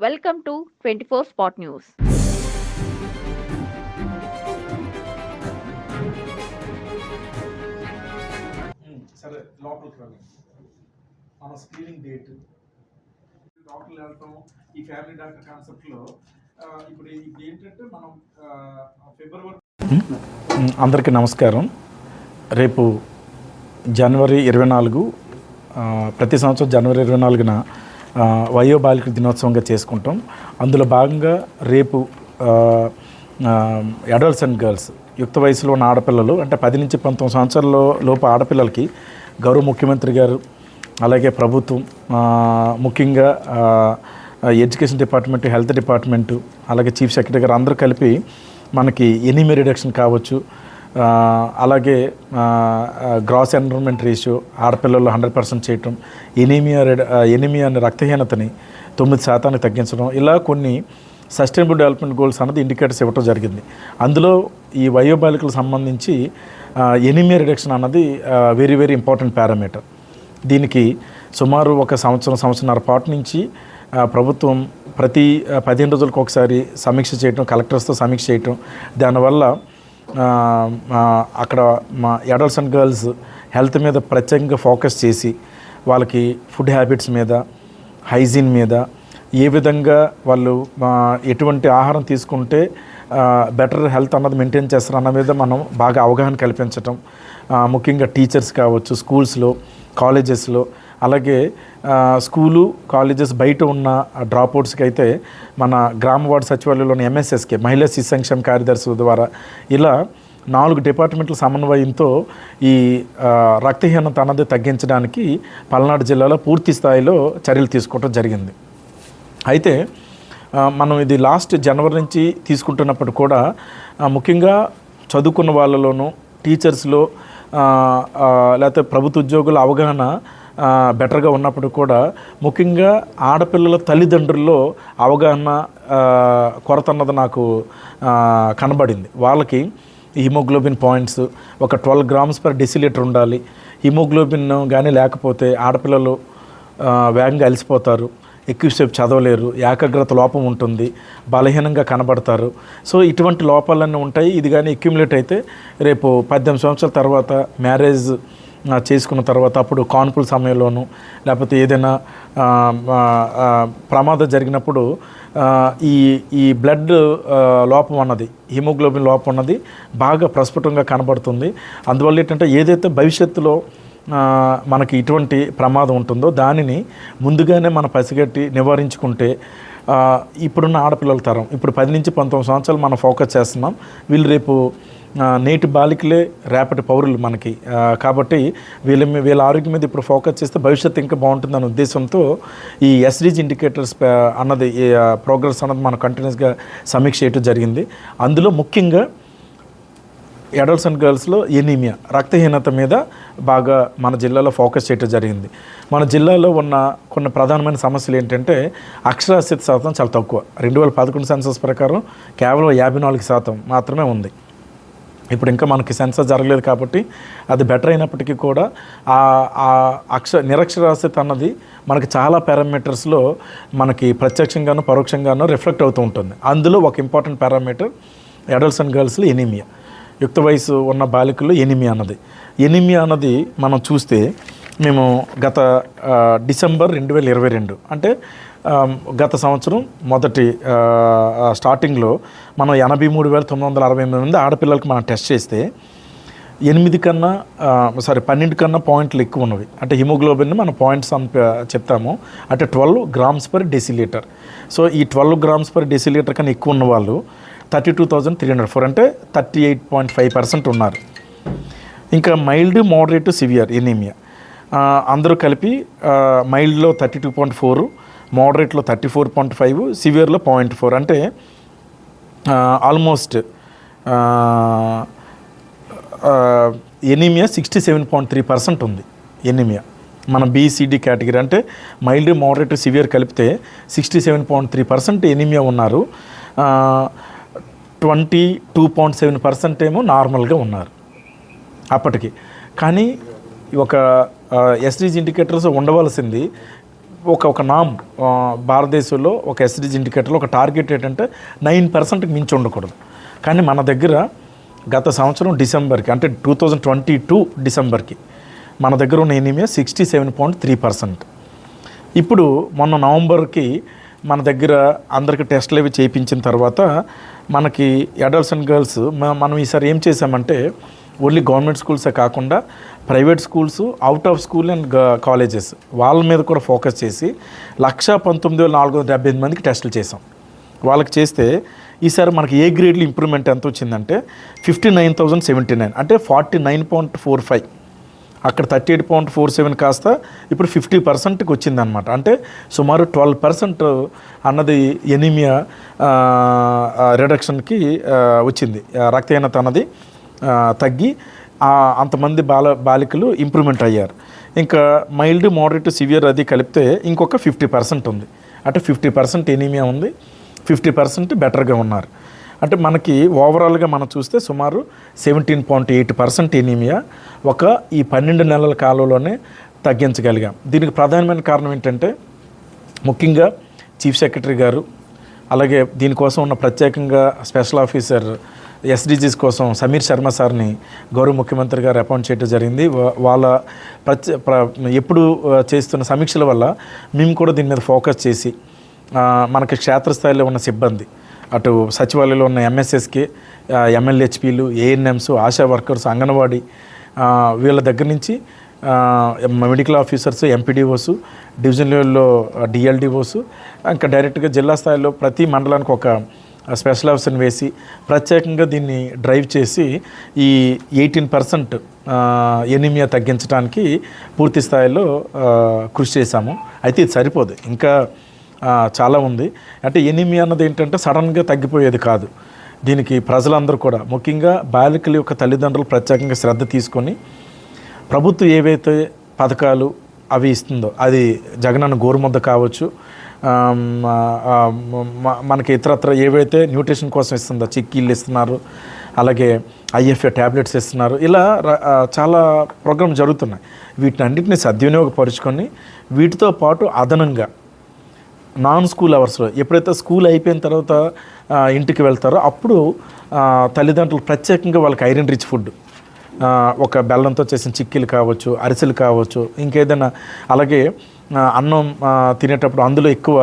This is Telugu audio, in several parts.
Welcome to twenty four spot news సరే లోపలికి రండి. మన స్క్రీనింగ్ డేట్ డాక్టర్లు వెళ్తాం ఈ ఫ్యామిలీ డాక్టర్ కాన్సెప్ట్లో ఇప్పుడు ఇది ఏంటంటే మనం ఫిబ్రవరి అందరికీ నమస్కారం. రేపు జనవరి ఇరవై నాలుగు ప్రతి సంవత్సరం జనవరి ఇరవై నాలుగున వయో బాలికల దినోత్సవంగా చేసుకుంటాం. అందులో భాగంగా రేపు అడల్ట్స్ అండ్ గర్ల్స్ యుక్త వయసులో ఉన్న ఆడపిల్లలు అంటే పది నుంచి పంతొమ్మిది సంవత్సరాల్లో లోపు ఆడపిల్లలకి గౌరవ ముఖ్యమంత్రి గారు అలాగే ప్రభుత్వం ముఖ్యంగా ఎడ్యుకేషన్ డిపార్ట్మెంట్ హెల్త్ డిపార్ట్మెంటు అలాగే చీఫ్ సెక్రటరీ గారు అందరూ కలిపి మనకి ఎనీమియా రిడక్షన్ కావచ్చు. అలాగే గ్రాస్ ఎన్రోల్మెంట్ రేషియో ఆడపిల్లల్లో హండ్రెడ్ పర్సెంట్ చేయటం ఎనీమియా రెడ్ ఎనీమియా అనే రక్తహీనతని తొమ్మిది శాతానికి తగ్గించడం ఇలా కొన్ని సస్టైనబుల్ డెవలప్మెంట్ గోల్స్ అన్నది ఇండికేటర్స్ ఇవ్వడం జరిగింది. అందులో ఈ వయోబాలికలకు సంబంధించి ఎనీమియా రిడక్షన్ అన్నది వెరీ వెరీ ఇంపార్టెంట్ పారామీటర్ దీనికి సుమారు ఒక సంవత్సరం సంవత్సరంన్నర పాటు నుంచి ప్రభుత్వం ప్రతి పదిహేను రోజులకు ఒకసారి సమీక్ష చేయటం కలెక్టర్స్తో సమీక్ష చేయటం దానివల్ల అక్కడ మా అడల్ట్స్ అండ్ గర్ల్స్ హెల్త్ మీద ప్రత్యేకంగా ఫోకస్ చేసి వాళ్ళకి ఫుడ్ హ్యాబిట్స్ మీద హైజీన్ మీద ఏ విధంగా వాళ్ళు ఎటువంటి ఆహారం తీసుకుంటే బెటర్ హెల్త్ అన్నది మెయింటైన్ చేస్తారు అన్న మీద మనం బాగా అవగాహన కల్పించటం. ముఖ్యంగా టీచర్స్ కావచ్చు స్కూల్స్లో కాలేజెస్లో అలాగే స్కూలు కాలేజెస్ బయట ఉన్న డ్రాప్ అవుట్స్కి అయితే మన గ్రామ వార్డు సచివాలయంలోని ఎంఎస్ఎస్కే మహిళా శిశు సంక్షేమ కార్యదర్శి ద్వారా ఇలా నాలుగు డిపార్ట్మెంట్ల సమన్వయంతో ఈ రక్తహీనత అన్నది తగ్గించడానికి పల్నాడు జిల్లాలో పూర్తి స్థాయిలో చర్యలు తీసుకోవడం జరిగింది. అయితే మనం ఇది లాస్ట్ జనవరి నుంచి తీసుకుంటున్నప్పుడు కూడా ముఖ్యంగా చదువుకున్న వాళ్ళలోనూ టీచర్స్లో లేకపోతే ప్రభుత్వ ఉద్యోగుల అవగాహన బెటర్గా ఉన్నప్పుడు కూడా ముఖ్యంగా ఆడపిల్లల తల్లిదండ్రుల్లో అవగాహన కొరత అన్నది నాకు కనబడింది. వాళ్ళకి హిమోగ్లోబిన్ పాయింట్స్ ఒక ట్వెల్వ్ గ్రామ్స్ పర్ డెసిలీటర్ ఉండాలి. హిమోగ్లోబిన్ కానీ లేకపోతే ఆడపిల్లలు వేగంగా అలసిపోతారు. ఎక్కువసేపు చదవలేరు. ఏకాగ్రత లోపం ఉంటుంది. బలహీనంగా కనబడతారు. సో ఇటువంటి లోపాలన్నీ ఉంటాయి. ఇది కానీ అక్యుములేట్ అయితే రేపు పద్దెనిమిది సంవత్సరాల తర్వాత మ్యారేజ్ చేసుకున్న తర్వాత అప్పుడు కాన్పుల సమయంలోనూ లేకపోతే ఏదైనా ప్రమాదం జరిగినప్పుడు ఈ ఈ బ్లడ్ లోపం అన్నది హిమోగ్లోబిన్ లోపం అన్నది బాగా ప్రస్ఫుటంగా కనబడుతుంది. అందువల్ల ఏంటంటే ఏదైతే భవిష్యత్తులో మనకి ఇటువంటి ప్రమాదం ఉంటుందో దానిని ముందుగానే మన పసిగట్టి నివారించుకుంటే ఇప్పుడున్న ఆడపిల్లల తరం ఇప్పుడు పది నుంచి పంతొమ్మిది సంవత్సరాలు మనం ఫోకస్ చేస్తున్నాం. వీళ్ళు రేపు నేటి బాలికలే రేపటి పౌరులు మనకి. కాబట్టి వీళ్ళ వీళ్ళ ఆరోగ్యం మీద ఇప్పుడు ఫోకస్ చేస్తే భవిష్యత్తు ఇంకా బాగుంటుందనే ఉద్దేశంతో ఈ ఎస్డీజీ ఇండికేటర్స్ అన్నది ప్రోగ్రెస్ అన్నది మనం కంటిన్యూస్గా సమీక్ష చేయటం జరిగింది. అందులో ముఖ్యంగా అడల్ట్స్ అండ్ గర్ల్స్లో ఎనీమియా రక్తహీనత మీద బాగా మన జిల్లాలో ఫోకస్ చేయడం జరిగింది. మన జిల్లాలో ఉన్న కొన్ని ప్రధానమైన సమస్యలు ఏంటంటే అక్షరాస్యత శాతం చాలా తక్కువ. రెండు వేల పదకొండు సెన్సస్ ప్రకారం కేవలం యాభై నాలుగు శాతం మాత్రమే ఉంది. ఇప్పుడు ఇంకా మనకి సెన్సర్ జరగలేదు కాబట్టి అది బెటర్ అయినప్పటికీ కూడా ఆ ఆ అక్ష నిరక్షరాస్యత అన్నది మనకి చాలా పారామీటర్స్లో మనకి ప్రత్యక్షంగాను పరోక్షంగాను రిఫ్లెక్ట్ అవుతూ ఉంటుంది. అందులో ఒక ఇంపార్టెంట్ పారామీటర్ అడల్ట్స్ అండ్ గర్ల్స్లో ఎనీమియా యుక్త వయసు ఉన్న బాలికల్లో ఎనిమియా అన్నది. ఎనిమియా అన్నది మనం చూస్తే మేము గత డిసెంబర్ రెండు వేల ఇరవై రెండు అంటే గత సంవత్సరం మొదటి స్టార్టింగ్లో మనం ఎనభై మూడు వేల తొమ్మిది వందల అరవై ఎనిమిది మంది ఆడపిల్లలకు మనం టెస్ట్ చేస్తే ఎనిమిది కన్నా సారీ పన్నెండు కన్నా పాయింట్లు ఎక్కువ ఉన్నవి. అంటే హిమోగ్లోబిన్ మనం పాయింట్స్ అని చెప్తాము. అంటే twelve grams per decilitre. So ఈ ట్వెల్వ్ గ్రామ్స్ పర్ డెసిలీటర్ కన్నా ఎక్కువ ఉన్న వాళ్ళు thirty two thousand three hundred four అంటే thirty eight point five percent ఉన్నారు. ఇంకా మైల్డ్ మోడరేట్ సివియర్ ఎనీమియా. అందరూ కలిపి మైల్డ్లో థర్టీ టూ పాయింట్ ఫోర్ మోడరేట్లో థర్టీ ఫోర్ పాయింట్ ఫైవ్ సివియర్లో పాయింట్ ఫోర్ అంటే almost anaemia sixty seven point three percent ఉంది. ఎనీమియా మన బీసీడీ కేటగిరీ అంటే మైల్డ్ మోడరేట్ సివియర్ కలిపితే sixty seven point three percent anaemia ఉన్నారు. Twenty two point seven percent ఏమో నార్మల్గా ఉన్నారు. అప్పటికి. కానీ ఒక ఎస్డీజీ ఇండికేటర్స్ ఉండవలసింది. ఒక ఒక నామ్ భారతదేశంలో ఒక ఎస్డిజి ఇండికేటర్లో ఒక టార్గెట్ ఏంటంటే నైన్ పర్సెంట్కి మించి ఉండకూడదు. కానీ మన దగ్గర గత సంవత్సరం డిసెంబర్కి అంటే టూ థౌజండ్ ట్వంటీ టూ డిసెంబర్కి మన దగ్గర ఉన్న anaemia sixty seven point three percent. ఇప్పుడు మొన్న నవంబర్కి మన దగ్గర అందరికి టెస్ట్లు అవి చేయించిన తర్వాత మనకి అడల్ట్స్ అండ్ గర్ల్స్ మనం ఈసారి ఏం చేసామంటే ఓన్లీ గవర్నమెంట్ స్కూల్సే కాకుండా private schools out of school and colleges వాళ్ళ మీద కూడా ఫోకస్ చేసి లక్ష పంతొమ్మిది వేల నాలుగు వందల డెబ్బై ఎనిమిది మందికి టెస్టులు చేసాం వాళ్ళకి చేస్తే ఈసారి మనకి ఏ గ్రేడ్లో ఇంప్రూవ్మెంట్ ఎంత వచ్చిందంటే fifty nine thousand seventy nine అంటే forty nine point four five అక్కడ thirty eight point four seven కాస్త ఇప్పుడు ఫిఫ్టీ పర్సెంట్కి వచ్చిందనమాట అంటే సుమారు ట్వెల్వ్ పర్సెంట్ అన్నది ఎనీమియా రిడక్షన్కి వచ్చింది. రక్తహీనత అన్నది తగ్గి అంతమంది బాల బాలికలు ఇంప్రూవ్మెంట్ అయ్యారు. ఇంకా మైల్డ్ మోడరేట్ సివియర్ అది కలిపితే ఇంకొక ఫిఫ్టీ పర్సెంట్ ఉంది. అంటే ఫిఫ్టీ పర్సెంట్ ఎనీమియా ఉంది ఫిఫ్టీ పర్సెంట్ బెటర్గా ఉన్నారు. అంటే మనకి ఓవరాల్గా మనం చూస్తే సుమారు seventeen point eight percent anaemia ఒక ఈ పన్నెండు నెలల కాలంలోనే తగ్గించగలిగాం. దీనికి ప్రధానమైన కారణం ఏంటంటే ముఖ్యంగా చీఫ్ సెక్రటరీ గారు అలాగే దీనికోసం ఉన్న ప్రత్యేకంగా స్పెషల్ ఆఫీసర్ ఎస్డిజీస్ కోసం సమీర్ శర్మ సార్ని గౌరవ ముఖ్యమంత్రి గారు అపాయింట్ చేయడం జరిగింది. వాళ్ళ ప్రత్యే ఎప్పుడు చేస్తున్న సమీక్షల వల్ల మేము కూడా దీని మీద ఫోకస్ చేసి మనకి క్షేత్రస్థాయిలో ఉన్న సిబ్బంది అటు సచివాలయంలో ఉన్న ఎంఎస్ఎస్కే ఎమ్మెల్యేహెచ్పీలు ఏఎన్ఎంస్ ఆశా వర్కర్స్ అంగన్వాడీ వీళ్ళ దగ్గర నుంచి మెడికల్ ఆఫీసర్స్ ఎంపీడీఓస్ డివిజన్ లెవెల్లో డిఎల్డిఓస్ ఇంకా డైరెక్ట్గా జిల్లా స్థాయిలో ప్రతి మండలానికి ఒక స్పెషల్ ఆఫీసర్ని వేసి ప్రత్యేకంగా దీన్ని డ్రైవ్ చేసి ఈ ఎయిటీన్ పర్సెంట్ ఎనిమియా తగ్గించడానికి పూర్తి స్థాయిలో కృషి చేశాము. అయితే ఇది సరిపోదు. ఇంకా చాలా ఉంది. అంటే ఎనిమియా అన్నది ఏంటంటే సడన్గా తగ్గిపోయేది కాదు. దీనికి ప్రజలందరూ కూడా ముఖ్యంగా బాలికల యొక్క తల్లిదండ్రులు ప్రత్యేకంగా శ్రద్ధ తీసుకొని ప్రభుత్వం ఏవైతే పథకాలు అవి ఇస్తుందో అది జగనన్న గోరుముద్ద కావచ్చు మనకి ఇతరత్ర ఏవైతే న్యూట్రిషన్ కోసం ఇస్తుందో చిక్కీళ్ళు ఇస్తున్నారు అలాగే ఐఎఫ్ఏ ట్యాబ్లెట్స్ ఇస్తున్నారు ఇలా చాలా ప్రోగ్రామ్ జరుగుతున్నాయి. వీటిని అన్నింటినీ సద్వినియోగపరుచుకొని వీటితో పాటు అదనంగా నాన్ స్కూల్ అవర్స్లో ఎప్పుడైతే స్కూల్ అయిపోయిన తర్వాత ఇంటికి వెళ్తారో అప్పుడు తల్లిదండ్రులు ప్రత్యేకంగా వాళ్ళకి ఐరన్ రిచ్ ఫుడ్ ఒక బెల్లంతో చేసిన చిక్కీలు కావచ్చు అరిసెలు కావచ్చు ఇంకేదైనా అలాగే అన్నం తినేటప్పుడు అందులో ఎక్కువ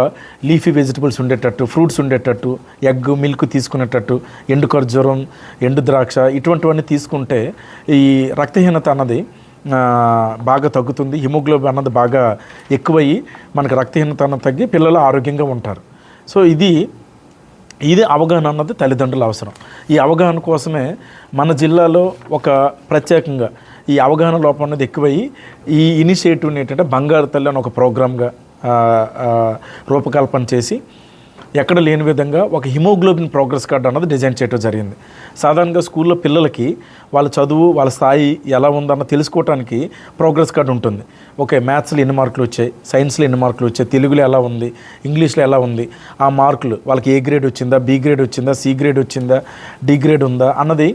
లీఫీ వెజిటబుల్స్ ఉండేటట్టు ఫ్రూట్స్ ఉండేటట్టు ఎగ్ మిల్క్ తీసుకునేటట్టు ఎండు ఖర్జూరం ఎండు ద్రాక్ష ఇటువంటివన్నీ తీసుకుంటే ఈ రక్తహీనత అన్నది బాగా తగ్గుతుంది. హిమోగ్లోబిన్ అన్నది బాగా ఎక్కువయ్యి మనకు రక్తహీనత అన్నది తగ్గి పిల్లలు ఆరోగ్యంగా ఉంటారు. సో ఇది ఇది అవగాహన అన్నది తల్లిదండ్రుల అవసరం. ఈ అవగాహన కోసమే మన జిల్లాలో ఒక ప్రత్యేకంగా ఈ అవగాహన లోపం అనేది ఎక్కువయ్యి ఈ ఇనిషియేటివ్ని ఏంటంటే బంగారు తల్లి అని ఒక ప్రోగ్రామ్గా రూపకల్పన చేసి ఎక్కడ లేని విధంగా ఒక హిమోగ్లోబిన్ ప్రోగ్రెస్ కార్డు అన్నది డిజైన్ చేయడం జరిగింది. సాధారణంగా స్కూల్లో పిల్లలకి వాళ్ళ చదువు వాళ్ళ స్థాయి ఎలా ఉందన్న తెలుసుకోవడానికి ప్రోగ్రెస్ కార్డు ఉంటుంది. ఓకే మ్యాథ్స్లో ఎన్ని మార్కులు వచ్చాయి సైన్స్లో ఎన్ని మార్కులు వచ్చాయి తెలుగులో ఎలా ఉంది ఇంగ్లీష్లో ఎలా ఉంది ఆ మార్కులు వాళ్ళకి ఏ గ్రేడ్ వచ్చిందా బి గ్రేడ్ వచ్చిందా సి గ్రేడ్ వచ్చిందా డి గ్రేడ్ ఉందా అన్నది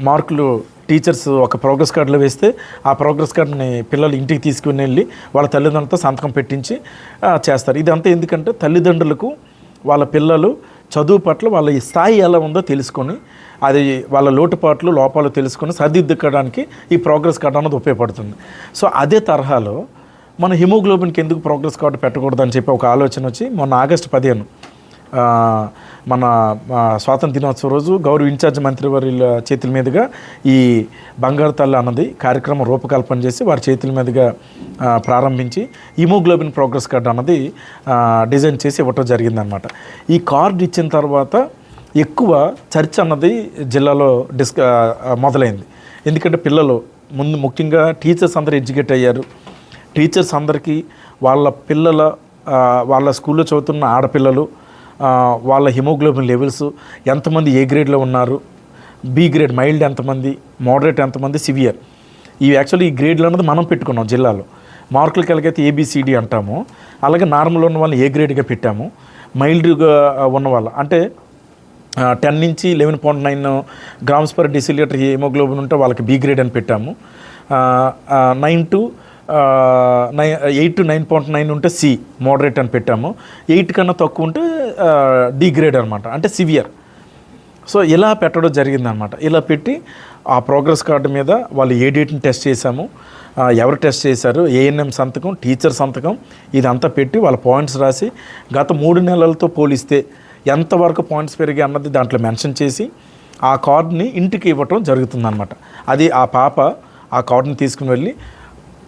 మార్కులు టీచర్స్ ఒక ప్రోగ్రెస్ కార్డులో వేస్తే ఆ ప్రోగ్రెస్ కార్డుని పిల్లలు ఇంటికి తీసుకుని వెళ్ళి వాళ్ళ తల్లిదండ్రులతో సంతకం పెట్టించి చేస్తారు. ఇదంతా ఎందుకంటే తల్లిదండ్రులకు వాళ్ళ పిల్లలు చదువు పట్ల వాళ్ళ స్థాయి ఎలా ఉందో తెలుసుకొని అది వాళ్ళ లోటుపాట్లు లోపాలు తెలుసుకొని సరిదిద్దుకోవడానికి ఈ ప్రోగ్రెస్ కార్డు అన్నది ఉపయోగపడుతుంది. సో అదే తరహాలో మన హిమోగ్లోబిన్కి ఎందుకు ప్రోగ్రెస్ కార్డు పెట్టకూడదని చెప్పి ఒక ఆలోచన వచ్చి మొన్న ఆగస్టు పదిహేను మన స్వాతంత్ర దినోత్సవం రోజు గౌరవ ఇన్ఛార్జ్ మంత్రివర్యుల చేతుల మీదుగా ఈ బంగారు తల్లి అన్నది కార్యక్రమం రూపకల్పన చేసి వారి చేతుల మీదుగా ప్రారంభించి హిమోగ్లోబిన్ ప్రోగ్రెస్ కార్డు అన్నది డిజైన్ చేసి ఇవ్వటం జరిగిందనమాట ఈ కార్డు ఇచ్చిన తర్వాత ఎక్కువ చర్చ అన్నది జిల్లాలో డిస్క మొదలైంది. ఎందుకంటే పిల్లలు ముందు ముఖ్యంగా టీచర్స్ అందరూ ఎడ్యుకేట్ అయ్యారు. టీచర్స్ అందరికీ వాళ్ళ పిల్లల వాళ్ళ స్కూల్లో చదువుతున్న ఆడపిల్లలు వాళ్ళ హిమోగ్లోబిన్ లెవెల్స్ ఎంతమంది ఏ గ్రేడ్లో ఉన్నారు? బి గ్రేడ్ మైల్డ్ ఎంతమంది? మోడరేట్ ఎంతమంది? సివియర్. ఈ యాక్చువల్లీ ఈ గ్రేడ్లు అన్నది మనం పెట్టుకున్నాం జిల్లాలో. మార్కులు కలిగైతే ఏబిసిడి అంటాము అలాగే నార్మల్ ఉన్న వాళ్ళని ఏ గ్రేడ్గా పెట్టాము. మైల్డ్గా ఉన్న వాళ్ళు. అంటే టెన్ నుంచి eleven point nine grams per decilitre haemoglobin ఉంటే వాళ్ళకి బి గ్రేడ్ అని పెట్టాము. Nine to nine eight to nine point nine ఉంటే సి మోడరేట్ అని పెట్టాము. ఎయిట్ కన్నా తక్కువ ఉంటే డి గ్రేడ్ అనమాట. అంటే సివియర్ సో ఇలా పెట్టడం జరిగిందనమాట. ఇలా పెట్టి ఆ ప్రోగ్రెస్ కార్డు మీద వాళ్ళు ఏ డేట్ని టెస్ట్ చేశాము ఎవరు టెస్ట్ చేశారు ఏఎన్ఎం సంతకం టీచర్ సంతకం ఇదంతా పెట్టి వాళ్ళ పాయింట్స్ రాసి గత మూడు నెలలతో పోలిస్తే ఎంతవరకు పాయింట్స్ పెరిగాయి అన్నది దాంట్లో మెన్షన్ చేసి ఆ కార్డుని ఇంటికి ఇవ్వటం జరుగుతుందన్నమాట అది ఆ పాప ఆ కార్డుని తీసుకుని వెళ్ళి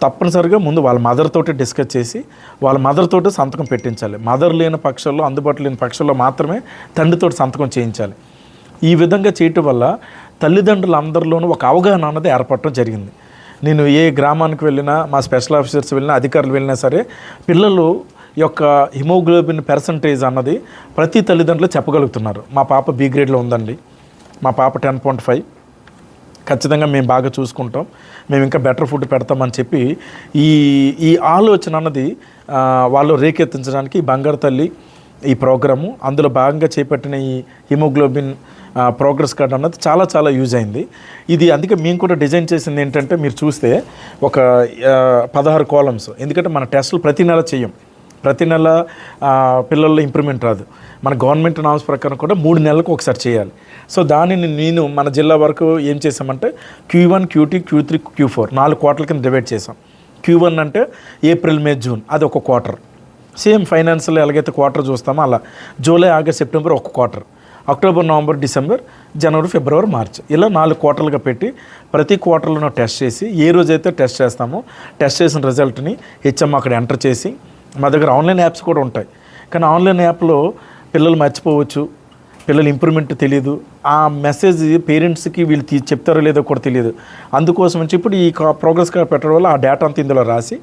తప్పనిసరిగా ముందు వాళ్ళ మదర్ తోటి డిస్కస్ చేసి వాళ్ళ మదర్ తోటి సంతకం పెట్టించాలి. మదర్ లేని పక్షంలో అందుబాటులో లేని పక్షంలో మాత్రమే తండ్రితో సంతకం చేయించాలి. ఈ విధంగా చేయటం వల్ల తల్లిదండ్రులందరిలోనూ ఒక అవగాహన అన్నది ఏర్పడటం జరిగింది. నేను ఏ గ్రామానికి వెళ్ళినా మా స్పెషల్ ఆఫీసర్స్ వెళ్ళినా అధికారులు వెళ్ళినా సరే పిల్లలు యొక్క హిమోగ్లోబిన్ పర్సంటేజ్ అన్నది ప్రతి తల్లిదండ్రులు చెప్పగలుగుతున్నారు. మా పాప బి గ్రేడ్లో ఉందండి. మా పాప టెన్ పాయింట్ ఫైవ్ ఖచ్చితంగా మేము బాగా చూసుకుంటాం. మేము ఇంకా బెటర్ ఫుడ్ పెడతామని చెప్పి ఈ ఈ ఆలోచన అన్నది వాళ్ళు రేకెత్తించడానికి బంగారు తల్లి ఈ ప్రోగ్రాము అందులో భాగంగా చేపట్టిన ఈ హిమోగ్లోబిన్ ప్రోగ్రెస్ కార్డ్ అన్నది చాలా చాలా యూజ్ అయింది. ఇది అందుకే మేము కూడా డిజైన్ చేసింది ఏంటంటే మీరు చూస్తే ఒక పదహారు కాలమ్స్ ఎందుకంటే మన టెస్టులు ప్రతి నెల చేయం. ప్రతి నెల పిల్లల్లో ఇంప్రూవ్మెంట్ రాదు. మన గవర్నమెంట్ నామ్స్ ప్రకారం కూడా మూడు నెలలకు ఒకసారి చేయాలి. సో దానిని నేను మన జిల్లా వరకు ఏం చేసామంటే Q one Q two Q three Q four నాలుగు క్వార్టర్ల కింద డివైడ్ చేసాం క్యూ వన్ అంటే ఏప్రిల్ మే జూన్ అది ఒక క్వార్టర్. సేమ్ ఫైనాన్షియల్ ఎలాగైతే క్వార్టర్ చూస్తామో అలా. జూలై ఆగస్ట్ సెప్టెంబర్ ఒక quarter. October November December January February March ఇలా నాలుగు క్వార్టర్లుగా పెట్టి ప్రతి క్వార్టర్లో టెస్ట్ చేసి ఏ రోజైతే టెస్ట్ చేస్తామో టెస్ట్ చేసిన రిజల్ట్ని హెచ్ఎం అక్కడ ఎంటర్ చేసి మా దగ్గర ఆన్లైన్ యాప్స్ కూడా ఉంటాయి. కానీ ఆన్లైన్ యాప్లో పిల్లలు మర్చిపోవచ్చు పిల్లలు ఇంప్రూవ్మెంట్ తెలియదు ఆ మెసేజ్ పేరెంట్స్కి వీళ్ళు తీ చెప్తారో లేదో కూడా తెలియదు అందుకోసం వచ్చి ఇప్పుడు ఈ ప్రోగ్రెస్ కార్డ్ పెట్టడం వల్ల ఆ డేటా అంతా ఇందులో రాసి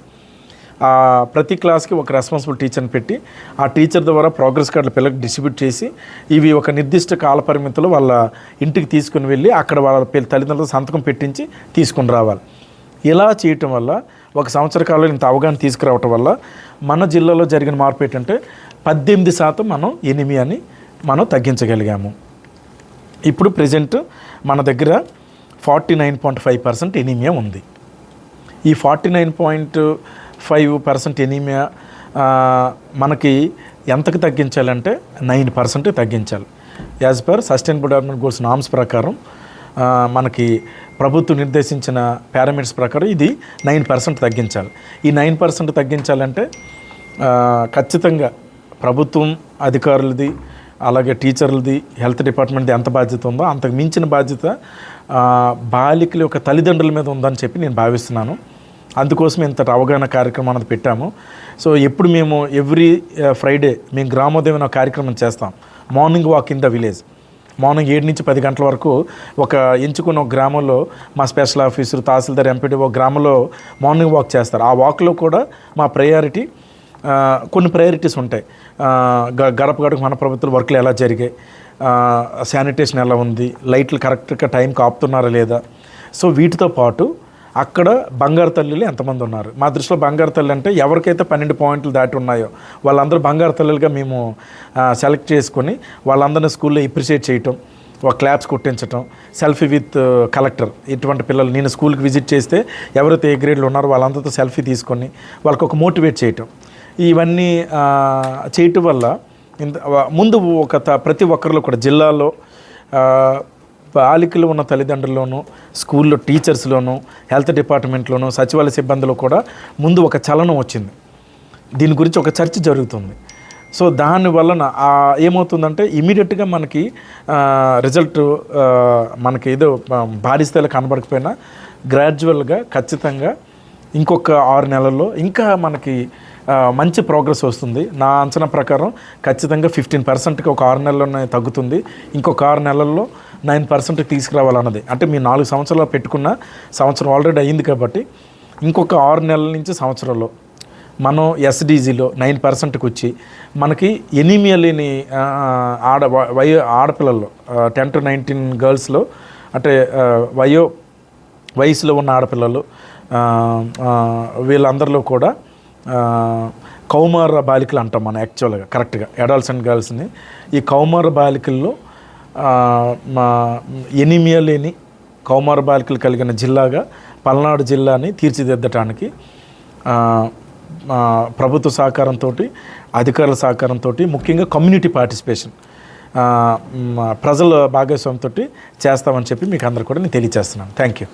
ఆ ప్రతి క్లాస్కి ఒక రెస్పాన్సిబుల్ టీచర్ని పెట్టి ఆ టీచర్ ద్వారా ప్రోగ్రెస్ కార్డులు పిల్లలకు డిస్ట్రిబ్యూట్ చేసి ఇవి ఒక నిర్దిష్ట కాల పరిమితిలో వాళ్ళ ఇంటికి తీసుకుని వెళ్ళి అక్కడ వాళ్ళ పిల్ల తల్లిదండ్రులు సంతకం పెట్టించి తీసుకుని రావాలి. ఇలా చేయటం వల్ల ఒక సంవత్సర కాలంలో ఇంత అవగాహన తీసుకురావటం వల్ల మన జిల్లాలో జరిగిన మార్పు ఏంటంటే పద్దెనిమిది శాతం మనం ఎనిమియాని మనం తగ్గించగలిగాము. ఇప్పుడు ప్రజెంట్ మన దగ్గర forty nine point five percent anaemia ఉంది. ఈ forty nine point five percent anaemia మనకి ఎంతకు తగ్గించాలంటే నైన్ పర్సెంట్ తగ్గించాలి. As per sustainable development goals norms ప్రకారం మనకి ప్రభుత్వం నిర్దేశించిన పారామీటర్స్ ప్రకారం ఇది నైన్ పర్సెంట్ తగ్గించాలి. ఈ నైన్ పర్సెంట్ తగ్గించాలంటే ఖచ్చితంగా ప్రభుత్వం అధికారులది అలాగే టీచర్లది హెల్త్ డిపార్ట్మెంట్ది ఎంత బాధ్యత ఉందో అంతకు మించిన బాధ్యత బాలికల యొక్క తల్లిదండ్రుల మీద ఉందని చెప్పి నేను భావిస్తున్నాను. అందుకోసం ఇంతటి అవగాహన కార్యక్రమం అనేది పెట్టాము. సో ఎప్పుడు మేము ఎవ్రీ ఫ్రైడే మేము గ్రామోదయం కార్యక్రమం చేస్తాం. Morning walk in the village. Morning ఏడు నుంచి పది గంటల వరకు ఒక ఎంచుకున్న గ్రామంలో మా స్పెషల్ ఆఫీసర్ తహసీల్దార్ ఎంపీడీ ఒక గ్రామంలో మార్నింగ్ వాక్ చేస్తారు. ఆ వాక్లో కూడా మా ప్రయారిటీ కొన్ని ప్రయారిటీస్ ఉంటాయి. గ- గడప గడప మన ప్రభుత్వ వర్క్లు ఎలా జరిగాయి? శానిటేషన్ ఎలా ఉంది? లైట్లు కరెక్ట్గా టైంకి ఆపుతున్నారా లేదా? సో వీటితో పాటు అక్కడ బంగారు తల్లులు ఎంతమంది ఉన్నారు? మా దృష్టిలో బంగారు తల్లి అంటే ఎవరికైతే పన్నెండు పాయింట్లు దాటి ఉన్నాయో వాళ్ళందరూ బంగారు తల్లులుగా మేము సెలెక్ట్ చేసుకొని వాళ్ళందరినీ స్కూల్లో ఇప్రిషియేట్ చేయటం ఒక క్లాప్స్ కొట్టించటం సెల్ఫీ విత్ కలెక్టర్ ఇటువంటి పిల్లలు నేను స్కూల్కి విజిట్ చేస్తే ఎవరైతే ఏ గ్రేడ్లో ఉన్నారో వాళ్ళందరితో సెల్ఫీ తీసుకొని వాళ్ళకి ఒక మోటివేట్ చేయటం. ఇవన్నీ చేయటం వల్ల ఇంత ముందు ఒక త- ప్రతి ఒక్కరిలో కూడా జిల్లాలో బాలికలు ఉన్న తల్లిదండ్రుల్లోనూ స్కూల్లో టీచర్స్లోనూ హెల్త్ డిపార్ట్మెంట్లోనూ సచివాలయ సిబ్బందిలో కూడా ముందు ఒక చలనం వచ్చింది. దీని గురించి ఒక చర్చ జరుగుతుంది. సో దాని వలన ఏమవుతుందంటే ఇమీడియట్గా మనకి రిజల్ట్ మనకి ఏదో భారీ స్థాయిలో కనబడకపోయినా గ్రాడ్యువల్గా ఖచ్చితంగా ఇంకొక ఆరు నెలల్లో ఇంకా మనకి మంచి ప్రోగ్రెస్ వస్తుంది. నా అంచనా ప్రకారం ఖచ్చితంగా ఫిఫ్టీన్ పర్సెంట్కి ఒక ఆరు నెలల్లోనే తగ్గుతుంది. ఇంకొక ఆరు నెలల్లో నైన్ పర్సెంట్కి తీసుకురావాలన్నది. అంటే మీ నాలుగు సంవత్సరాలు పెట్టుకున్న సంవత్సరం ఆల్రెడీ అయ్యింది కాబట్టి ఇంకొక ఆరు నెలల నుంచి సంవత్సరంలో మనం ఎస్డీజీలో నైన్ పర్సెంట్కి వచ్చి మనకి ఎనీమియా లేని ఆడ వయో ఆడపిల్లల్లో టెన్ టు నైన్టీన్ గర్ల్స్లో అంటే వయో వయసులో ఉన్న ఆడపిల్లలు వీళ్ళందరిలో కూడా కౌమార బాలికలు అంటాం మనం యాక్చువల్గా కరెక్ట్గా అడల్ట్స్ అండ్ గర్ల్స్ని ఈ కౌమార బాలికల్లో మా ఎనిమియా లేని కౌమార బాలికలు కలిగిన జిల్లాగా పల్నాడు జిల్లాని తీర్చిదిద్దటానికి ప్రభుత్వ సహకారంతో అధికారుల సహకారంతో ముఖ్యంగా కమ్యూనిటీ పార్టిసిపేషన్ ప్రజల భాగస్వామ్యంతో చేస్తామని చెప్పి మీకు అందరు కూడా నేను తెలియజేస్తున్నాను. Thank you